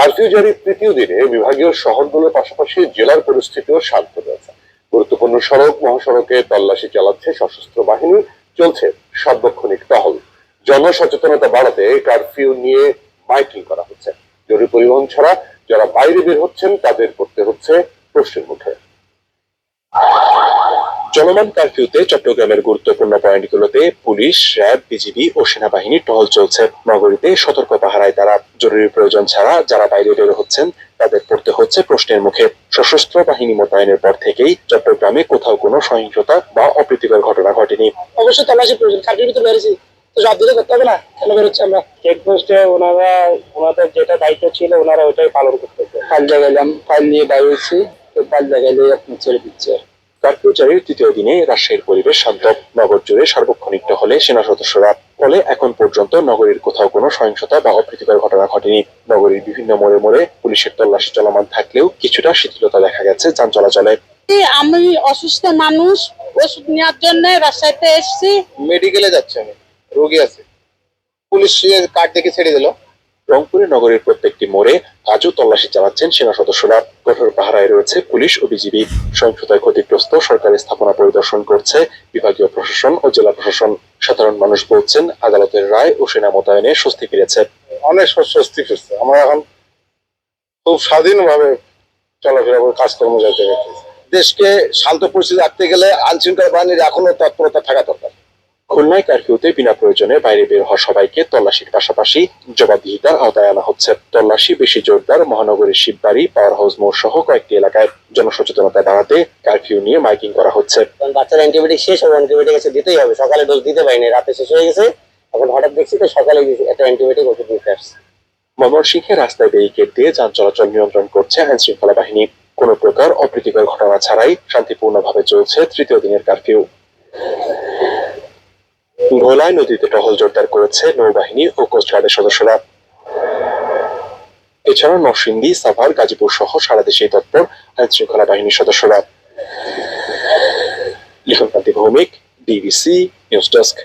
Curfew জারির তৃতীয় দিনে বিভাগীয় শহরগুলোর পাশাপাশি জেলার পরিস্থিতিও শান্ত রয়েছে। গুরুত্বপূর্ণ সড়ক, মহাসড়কে তল্লাশি চালাচ্ছে সশস্ত্র বাহিনী চলছে সার্বক্ষণিক টহল। জনসচেতনতা বাড়াতে কারফিউ নিয়ে মাইকিং করা হচ্ছে। জরুরি পরিবহন ছাড়া যারা বাইরে বের হচ্ছেন, তাদের পড়তে হচ্ছে প্রশ্নের মুখে। চলমান কারফিউতে চট্টগ্রামের গুরুত্বপূর্ণ পয়েন্টগুলোতে পুলিশ র্যাব বিজিবি ও সেনাবাহিনী টহল চলছে। নগরীতে সতর্ক পাহারায় তারা। জরুরি প্রয়োজন ছাড়া যারা বাইরে বের হচ্ছেন তাদের পড়তে হচ্ছে প্রশ্নের মুখে। সশস্ত্র বাহিনী মোতায়েনের পর থেকেই চট্টগ্রামে কোথাও কোনো সহিংসতা বা অপ্রীতিকর ঘটনা ঘটেনি। অবশ্যই তল্লাশি প্রয়োজন। কার্ফিউ তো বেড়েছি তো সব দিকে করতে হবে না? কেন বেরোচ্ছি আমরা? চেকপোস্টে ওনারা ওনাদের যেটা দায়িত্ব ছিল ওনারা ওটাই পালন করতেছে। পাল্লা গেলাম ফাইল নিয়ে বাইরেছি তো পাল্লা গেলে আপনি ছেড়ে দিচ্ছে। কার্ফিউ জারির তৃতীয় দিনে রাজশাহীর পরিবেশ শান্ত নগর জুড়ে সার্বক্ষণিক হলে সেনা সদস্যরা ফলে এখন পর্যন্ত নগরীর কোথাও কোনো সহিংসতা বা অপ্রীতিকর ঘটনা ঘটেনি। নগরীর বিভিন্ন মোড়ে মোড়ে পুলিশের তল্লাশি চলমান থাকলেও কিছুটা শিথিলতা দেখা গেছে যান চলাচলে। আমি অসুস্থ মানুষ ওষুধ নেওয়ার জন্য রাজশাহীতে এসেছি। মেডিকেলে যাচ্ছে আমি। রোগী আছে। পুলিশ কার্ড দেখে ছেড়ে দিল। রংপুরে নগরীর প্রত্যেকটি মোড়ে আজও তল্লাশি চালাচ্ছেন সেনা সদস্যরা। কঠোর পাহারায় রয়েছে পুলিশ ও বিজিবি। সহিংসতায় ক্ষতিগ্রস্ত সরকারি স্থাপনা পরিদর্শন করছে বিভাগীয় প্রশাসন ও জেলা প্রশাসন। সাধারণ মানুষ বলছেন আদালতের রায় ও সেনা মোতায়েনে স্বস্তি ফিরেছে। অনেক স্বস্তি ফিরছে। আমরা এখন খুব স্বাধীনভাবে চলাফেরা করে কাজকর্ম যাইতে দেশকে শান্ত পরিস্থিতি রাখতে গেলে আইন শৃঙ্খলা বাহিনীর এখনও তৎপরতা থাকা দরকার। খুলনায় কারফিউতে বিনা প্রয়োজনে বাইরে বের হওয়া সবাইকে তল্লাশির পাশাপাশি জবাবদিহিতার আওতায় আনা হচ্ছে। তল্লাশি বেশি জোরদার মহানগরীর শিববাড়ি পাওয়ার হাউস মোড় সহ কয়েকটি এলাকায় জনসচেতনতা বাড়াতে কারফিউ নিয়ে মাইকিং করা হচ্ছে। বাচ্চার অ্যান্টিবায়োটিক শেষ হবে অ্যান্টিবায়োটিক এসে দিতেই হবে সকালে ডোজ দিতে পারিনি রাতে শেষ হয়ে গেছে এখন হঠাৎ দেখছি তো সকালে একটা অ্যান্টিবায়োটিক ওষুধ নিতে আসছে ময়মনসিংহে রাস্তায় ব্যারিকেড দিয়ে যান চলাচল নিয়ন্ত্রণ করছে আইন শৃঙ্খলা বাহিনী। কোনো প্রকার অপ্রীতিকর ঘটনা ছাড়াই শান্তিপূর্ণভাবে চলছে তৃতীয় দিনের কারফিউ। ভোলায় নদীতে টহল জোরদার করেছে নৌবাহিনী ও কোস্টগার্ডের সদস্যরা। এছাড়া নরসিংদী, সাভার, গাজীপুর সহ সারা দেশে তৎপর আইন শৃঙ্খলা বাহিনীর সদস্যরা। Likhan Kanti Bhowmik, DBC, news desk.